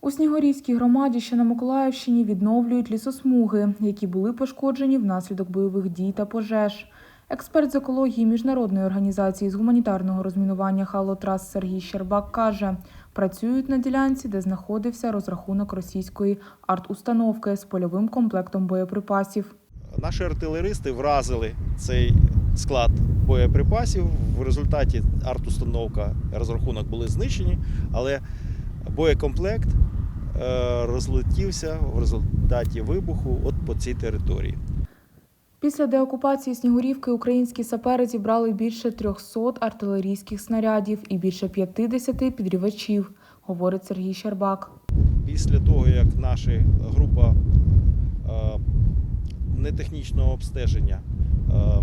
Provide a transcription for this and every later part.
У Снігурівській громаді, що на Миколаївщині, відновлюють лісосмуги, які були пошкоджені внаслідок бойових дій та пожеж. Експерт з екології міжнародної організації з гуманітарного розмінування Халотрас Сергій Щербак каже, працюють на ділянці, де знаходився розрахунок російської арт-установки з польовим комплектом боєприпасів. Наші артилеристи вразили цей склад боєприпасів. В результаті арт-установка розрахунок були знищені, але боєкомплект розлетівся в результаті вибуху от по цій території. Після деокупації Снігурівки українські сапери зібрали більше 300 артилерійських снарядів і більше 50 підрівачів, говорить Сергій Щербак. Після того, як наша група е, нетехнічного обстеження е,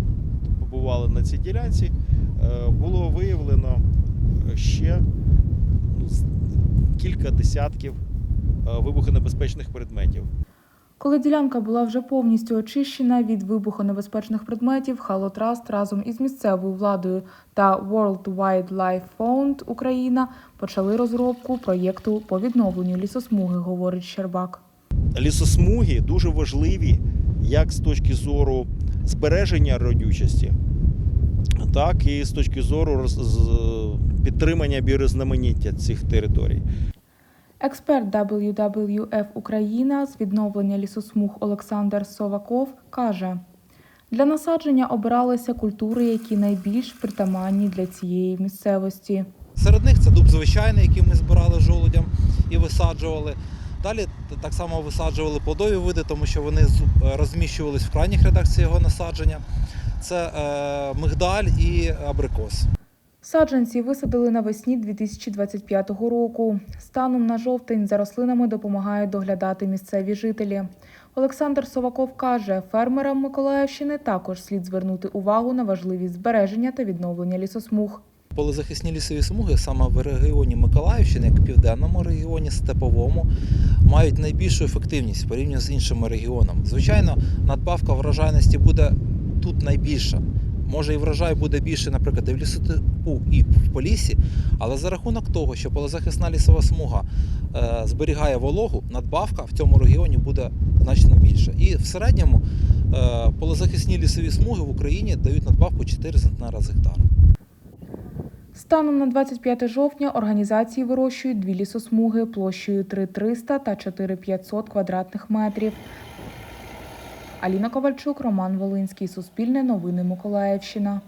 побувала на цій ділянці, е, було виявлено ще ну, кілька десятків е, вибухонебезпечних предметів. Коли ділянка була вже повністю очищена від вибухонебезпечних предметів, Халотраст разом із місцевою владою та World Wildlife Fund Україна почали розробку проєкту по відновленню лісосмуги, говорить Щербак. Лісосмуги дуже важливі як з точки зору збереження родючості, так і з точки зору підтримання біорізноманіття цих територій. Експерт WWF Україна з відновлення лісосмуг Олександр Соваков каже: для насадження обиралися культури, які найбільш притаманні для цієї місцевості. Серед них це дуб звичайний, який ми збирали жолудям і висаджували. Далі так само висаджували плодові види, тому що вони е, розміщувались в крайніх рядах цього насадження. Це е, мигдаль і абрикос. Саджанці висадили навесні 2025 року. Станом на жовтень за рослинами допомагають доглядати місцеві жителі. Олександр Соваков каже, фермерам Миколаївщини також слід звернути увагу на важливість збереження та відновлення лісосмуг. Полезахисні лісові смуги саме в регіоні Миколаївщини, як в південному регіоні, степовому, мають найбільшу ефективність порівняно з іншими регіонами. Звичайно, надбавка врожайності буде тут найбільша. Може і врожай буде більше, наприклад, в лісотипу і в полісі, але за рахунок того, що полезахисна лісова смуга е, зберігає вологу, надбавка в цьому регіоні буде значно більша. І в середньому е, полезахисні лісові смуги в Україні дають надбавку 4 центнера з гектара. Станом на 25 жовтня організації вирощують дві лісосмуги площею 3300 та 4500 квадратних метрів. Аліна Ковальчук, Роман Волинський, Суспільне новини Миколаївщина.